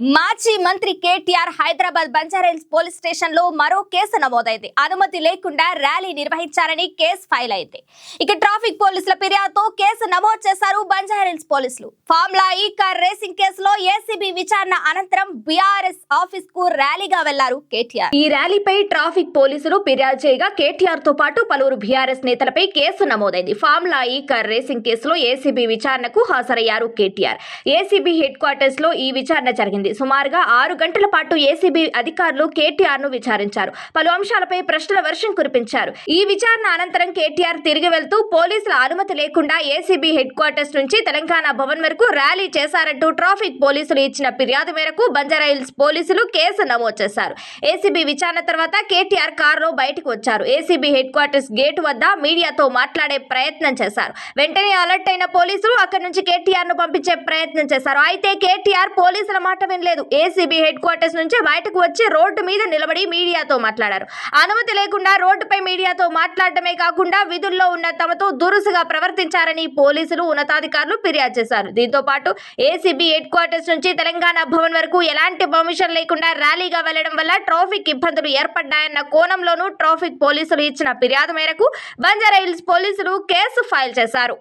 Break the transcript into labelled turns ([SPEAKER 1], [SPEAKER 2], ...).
[SPEAKER 1] మాజీ మంత్రి కేటీఆర్ హైదరాబాద్ బంజారాహిల్స్ పోలీస్ స్టేషన్లో మరో కేసు నమోదైంది. అనుమతి లేకుండా ర్యాలీ నిర్వహించారని కేసు ఫైల్ అయింది. ఇక ట్రాఫిక్ పోలీసుల ఫిర్యాదుతో కేసు నమోదు చేశారు బంజారాహిల్స్ పోలీసులు. ఫార్ములా ఈ కార్ రేసింగ్ కేసులో ఏసీబీ విచారణ అనంతరం బీఆర్ఎస్ ఆఫీస్కు ర్యాలీగా వెళ్ళారు కేటీఆర్. ఈ ర్యాలీపై ట్రాఫిక్ పోలీసులు ఫిర్యాదు చేయగా కేటీఆర్తో పాటు పలువురు బీఆర్ఎస్ నేతలపై కేసు నమోదైంది. ఫార్ములా ఈ కార్ రేసింగ్ కేసులో ఏసీబీ విచారణకు హాజరయ్యారు కేటీఆర్. ఏసీబీ హెడ్ క్వార్టర్స్లో ఈ విచారణ జరిగింది. సుమారుగా ఆరు గంటల పాటు ఏసీబీ అధికారులు కేటీఆర్ను విచారించారు. పలు అంశాలపై ప్రశ్నల వర్షం కురిపించారు. ఈ విచారణ అనంతరం కేటీఆర్ తిరిగి వెళ్తూ పోలీసుల అనుమతి లేకుండా ఏసీబీ హెడ్ క్వార్టర్స్ నుంచి తెలంగాణ భవన్ వరకు ర్యాలీ చేశారంటూ ట్రాఫిక్ పోలీసులు ఇచ్చిన ఫిర్యాదు మేరకు బంజారాహిల్స్ పోలీసులు కేసు నమోదు చేశారు ఏసీబీ విచారణ తర్వాత కేటీఆర్ కారులో బయటకు వచ్చారు. ఏసీబీ హెడ్ క్వార్టర్స్ గేట్ వద్ద మీడియాతో మాట్లాడే ప్రయత్నం చేశారు. వెంటనే అలర్ట్ అయిన పోలీసులు అక్కడి నుంచి కేటీఆర్ను పంపించే ప్రయత్నం చేశారు. అయితే కేటీఆర్ పోలీసుల మాట వినలేదు. ఏసీబీ హెడ్ క్వార్టర్స్ నుంచి బయటకు వచ్చి రోడ్డు మీద నిలబడి మీడియాతో మాట్లాడారు. అనుమతి లేకుండా రోడ్డుపై మీడియాతో మాట్లాడటమే కాకుండా విధుల్లో ఉన్న తమతో దురుసుగా ప్రవర్తించారని పోలీసులు ఉన్నతాధికారులు ఫిర్యాదు చేశారు. దీంతో పాటు ఏసీబీ హెడ్ క్వార్టర్స్ నుంచి తెలంగాణ భవన్ వరకు ఎలాంటి పర్మిషన్ లేకుండా ర్యాలీగా వెళ్ళడం వల్ల ట్రాఫిక్ ఇబ్బందులు ఏర్పడ్డాయన్న కోణంలోనూ ట్రాఫిక్ పోలీసులు ఇచ్చిన ఫిర్యాదు మేరకు బంజారాహిల్స్ పోలీసులు కేసు ఫైల్ చేశారు.